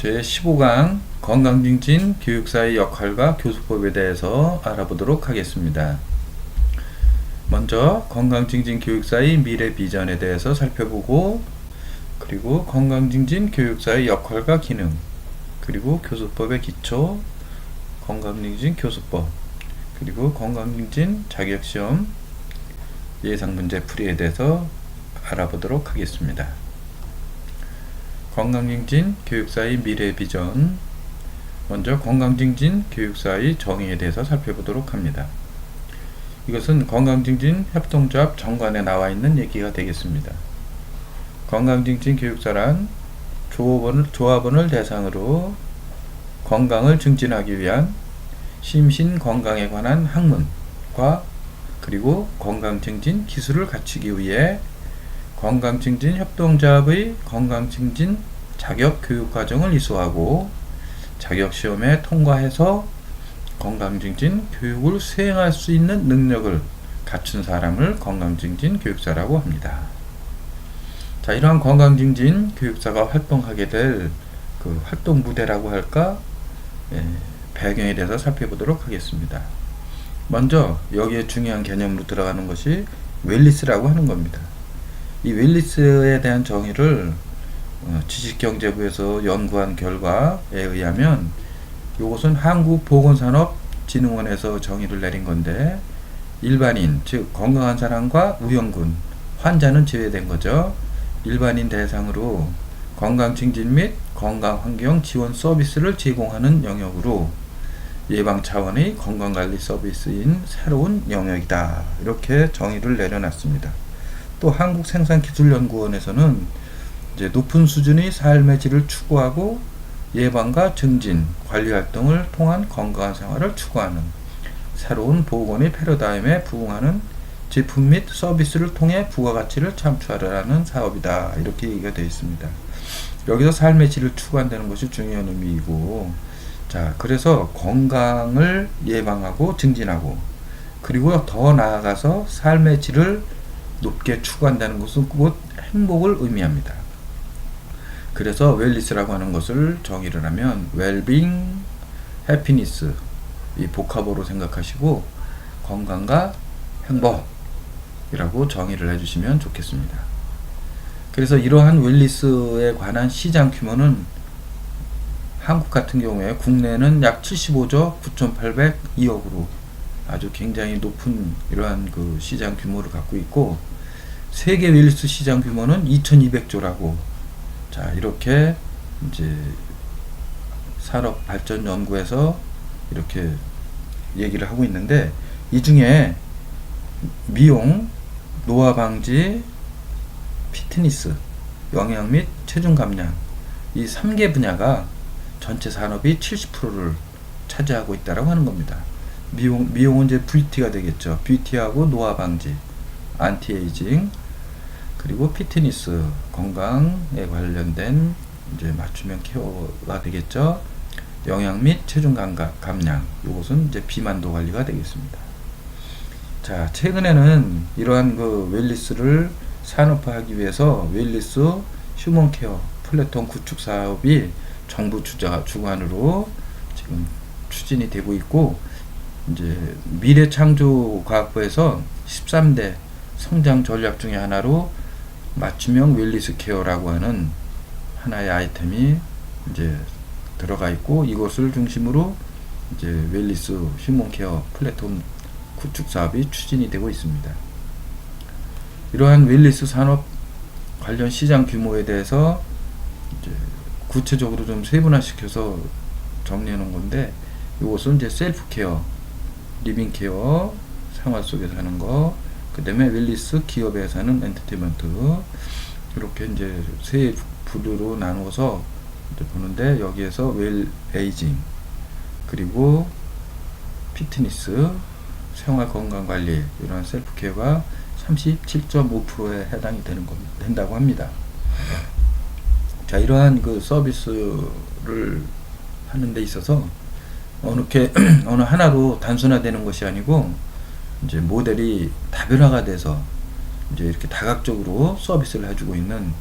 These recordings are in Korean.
제15강 건강증진 교육사의 역할과 교수법에 대해서 알아보도록 하겠습니다. 먼저 건강증진 교육사의 미래 비전에 대해서 살펴보고 그리고 건강증진 교육사의 역할과 기능 그리고 교수법의 기초 건강증진 교수법 그리고 건강증진 자격시험 예상문제 풀이에 대해서 알아보도록 하겠습니다. 건강증진 교육사의 미래 비전 먼저 건강증진 교육사의 정의에 대해서 살펴보도록 합니다. 이것은 건강증진 협동조합 정관에 나와 있는 얘기가 되겠습니다. 건강증진 교육사란 조합원을, 조합원을 대상으로 건강을 증진하기 위한 심신 건강에 관한 학문과 그리고 건강 증진 기술을 갖추기 위해 건강 증진 협동조합의 건강 증진 자격 교육 과정을 이수하고 자격 시험에 통과해서 건강 증진 교육을 수행할 수 있는 능력을 갖춘 사람을 건강 증진 교육사라고 합니다. 자, 이러한 건강 증진 교육사가 활동하게 될 그 활동 무대라고 할까? 예, 배경에 대해서 살펴보도록 하겠습니다. 먼저 여기에 중요한 개념으로 들어가는 것이 웰리스라고 하는 겁니다. 이 웰리스에 대한 정의를 어, 지식경제부에서 연구한 결과에 의하면 이것은 한국보건산업진흥원에서 정의를 내린 건데 일반인 즉 건강한 사람과 우영군 환자는 제외된 거죠. 일반인 대상으로 건강 증진 및 건강 환경 지원 서비스를 제공하는 영역으로 예방 차원의 건강관리 서비스인 새로운 영역이다. 이렇게 정의를 내려놨습니다. 또 한국생산기술연구원에서는 이제 높은 수준의 삶의 질을 추구하고 예방과 증진, 관리 활동을 통한 건강한 생활을 추구하는 새로운 보건의 패러다임에 부응하는 제품 및 서비스를 통해 부가가치를 창출하려는 사업이다. 이렇게 얘기가 되어 있습니다. 여기서 삶의 질을 추구한다는 것이 중요한 의미이고, 자, 그래서 건강을 예방하고 증진하고, 그리고 더 나아가서 삶의 질을 높게 추구한다는 것은 곧 행복을 의미합니다. 그래서 웰리스라고 하는 것을 정의를 하면 웰빙, 해피니스 이 복합어로 생각하시고 건강과 행복이라고 정의를 해주시면 좋겠습니다. 그래서 이러한 웰리스에 관한 시장 규모는 한국 같은 경우에 국내는 약 75조 9,802억으로 아주 굉장히 높은 이러한 그 시장 규모를 갖고 있고 세계 웰리스 시장 규모는 2,200조라고 자 이렇게 이제 산업발전연구에서 이렇게 얘기를 하고 있는데 이 중에 미용, 노화 방지, 피트니스, 영양 및 체중 감량 이 3개 분야가 전체 산업이 70%를 차지하고 있다라고 하는 겁니다. 미용 미용은 이제 뷰티가 되겠죠. 뷰티하고 노화 방지, 안티에이징, 그리고 피트니스 건강에 관련된 이제 맞춤형 케어가 되겠죠. 영양 및 체중 감각 감량 이것은 이제 비만도 관리가 되겠습니다. 자 최근에는 이러한 그 웰리스를 산업화하기 위해서 웰리스 휴먼 케어 플랫폼 구축 사업이 정부 주자 주관으로 지금 추진이 되고 있고 이제 미래창조과학부에서 13대 성장 전략 중에 하나로 맞춤형 웰리스 케어라고 하는 하나의 아이템이 이제 들어가 있고 이것을 중심으로 이제 웰리스 휴먼 케어 플랫폼 구축 사업이 추진이 되고 있습니다. 이러한 웰리스 산업 관련 시장 규모에 대해서 이제 구체적으로 좀 세분화시켜서 정리해 놓은 건데 이것은 이제 셀프 케어, 리빙 케어, 생활 속에서 하는 거, 그 다음에 웰리스 기업에서 하는 엔터테인먼트 이렇게 이제 세 부류로 나누어서 보는데 여기에서 웰 에이징 그리고 피트니스 생활 건강 관리 이런 셀프 케어가 37.5%에 해당이 되는 겁니다. 된다고 합니다. 자 이러한 그 서비스를 하는 데 있어서 어느 게 어느 하나로 단순화되는 것이 아니고 이제 모델이 다변화가 돼서 이제 이렇게 다각적으로 서비스를 해주고 있는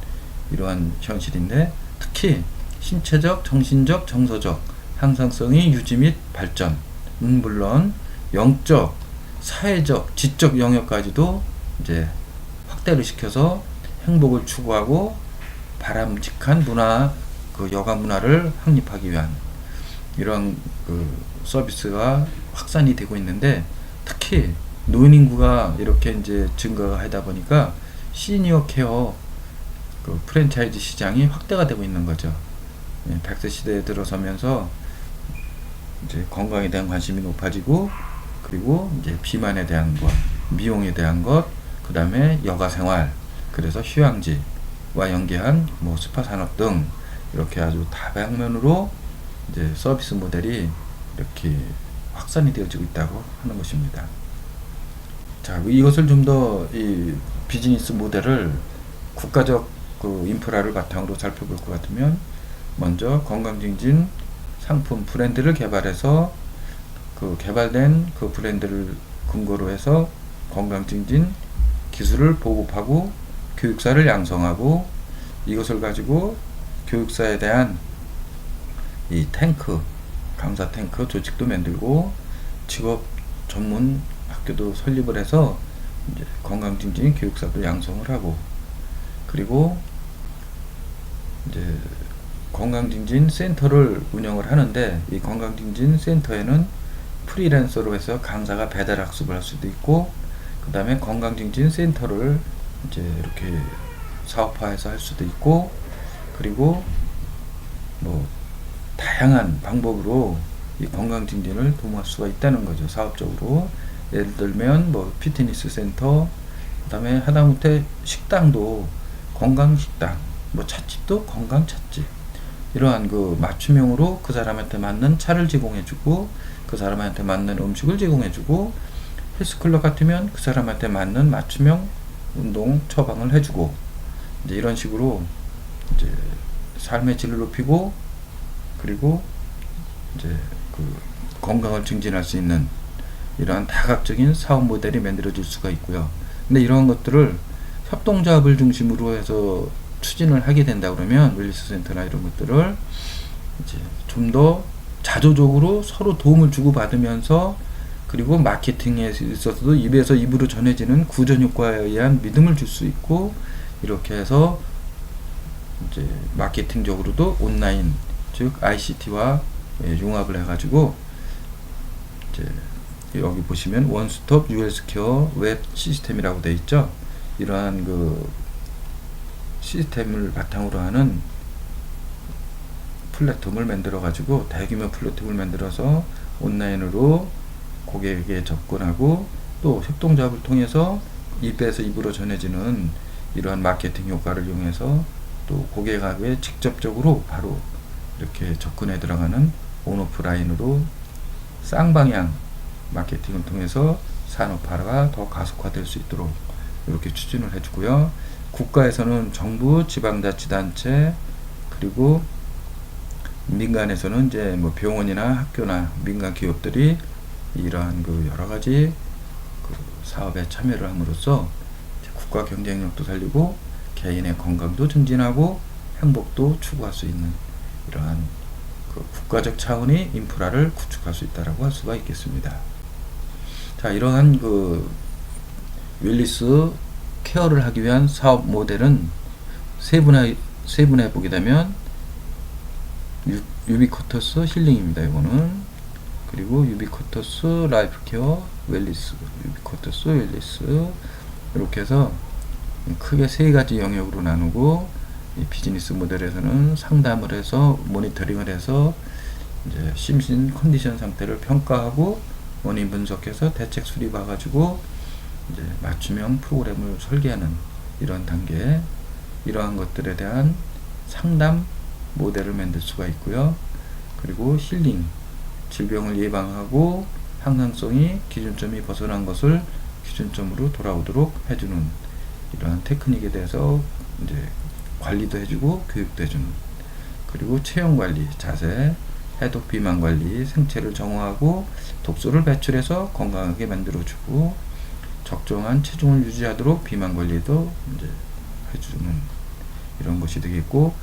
이러한 현실인데 특히 신체적, 정신적, 정서적 향상성의 유지 및 발전은 물론 영적, 사회적, 지적 영역까지도 이제 확대를 시켜서 행복을 추구하고 바람직한 문화, 그 여가 문화를 확립하기 위한 이런 그 서비스가 확산이 되고 있는데 특히 노인 인구가 이렇게 이제 증가하다 보니까 시니어 케어 그 프랜차이즈 시장이 확대가 되고 있는 거죠. 예, 100세 시대에 들어서면서 이제 건강에 대한 관심이 높아지고 그리고 이제 비만에 대한 것, 미용에 대한 것, 그 다음에 여가 생활, 그래서 휴양지와 연계한 뭐 스파 산업 등 이렇게 아주 다방면으로 이제 서비스 모델이 이렇게 확산이 되어지고 있다고 하는 것입니다. 자, 이것을 좀 더 이 비즈니스 모델을 국가적 그 인프라를 바탕으로 살펴볼 것 같으면 먼저 건강증진 상품 브랜드를 개발해서 그 개발된 그 브랜드를 근거로 해서 건강증진 기술을 보급하고 교육사를 양성하고 이것을 가지고 교육사에 대한 이 탱크 강사 탱크 조직도 만들고 직업 전문 학교도 설립을 해서 건강증진 교육사도 양성을 하고 그리고 이제 건강증진 센터를 운영을 하는데 이 건강증진 센터에는 프리랜서로 해서 강사가 배달 학습을 할 수도 있고 그 다음에 건강증진 센터를 이제 이렇게 사업화해서 할 수도 있고 그리고 뭐 다양한 방법으로 이 건강 증진을 도모할 수가 있다는 거죠 사업적으로 예를 들면 뭐 피트니스 센터 그다음에 하다못해 식당도 건강 식당 뭐 찻집도 건강 찻집. 이러한 그 맞춤형으로 그 사람한테 맞는 차를 제공해주고 그 사람한테 맞는 음식을 제공해주고 헬스클럽 같으면 그 사람한테 맞는 맞춤형 운동 처방을 해주고 이제 이런 식으로 이제 삶의 질을 높이고 그리고 이제 그 건강을 증진할 수 있는 이러한 다각적인 사업 모델이 만들어질 수가 있고요. 근데 이러한 것들을 협동조합을 중심으로 해서 추진을 하게 된다 그러면 웰리스 센터나 이런 것들을 이제 좀 더 자조적으로 서로 도움을 주고 받으면서 그리고 마케팅에 있어서도 입에서 입으로 전해지는 구전 효과에 의한 믿음을 줄 수 있고 이렇게 해서 이제 마케팅적으로도 온라인 즉 ICT와 예, 융합을 해가지고 이제 여기 보시면 원스톱 US케어 웹 시스템이라고 되어 있죠. 이러한 그 시스템을 바탕으로 하는 플랫폼을 만들어 가지고 대규모 플랫폼을 만들어서 온라인으로 고객에게 접근하고 또 협동조합을 통해서 입에서 입으로 전해지는 이러한 마케팅 효과를 이용해서 또 고객에게 직접적으로 바로 이렇게 접근해 들어가는 온오프라인으로 쌍방향 마케팅을 통해서 산업화가 더 가속화될 수 있도록 이렇게 추진을 해주고요. 국가에서는 정부, 지방자치단체 그리고 민간에서는 이제 뭐 병원이나 학교나 민간 기업들이 이러한 그 여러 가지 그 사업에 참여를 함으로써 국가 경쟁력도 살리고 개인의 건강도 증진하고 행복도 추구할 수 있는 이러한 그 국가적 차원의 인프라를 구축할 수 있다라고 할 수가 있겠습니다. 자, 이러한 그 윌리스 케어를 하기 위한 사업 모델은 세분화 세분해 보게 되면 유, 유비쿼터스 힐링입니다. 이거는 그리고 유비쿼터스 라이프 케어 웰리스 유비쿼터스 웰리스 이렇게 해서 크게 세 가지 영역으로 나누고 이 비즈니스 모델에서는 상담을 해서 모니터링을 해서 이제 심신 컨디션 상태를 평가하고 원인 분석해서 대책 수립해 가지고 이제 맞춤형 프로그램을 설계하는 이런 단계 이러한 것들에 대한 상담 모델을 만들 수가 있고요. 그리고 힐링 질병을 예방하고 항상성이 기준점이 벗어난 것을 기준점으로 돌아오도록 해주는 이러한 테크닉에 대해서 이제 관리도 해주고 교육도 해주는 그리고 체형 관리, 자세, 해독 비만 관리, 생체를 정화하고 독소를 배출해서 건강하게 만들어주고 적정한 체중을 유지하도록 비만 관리도 이제 해주는 이런 것이 되겠고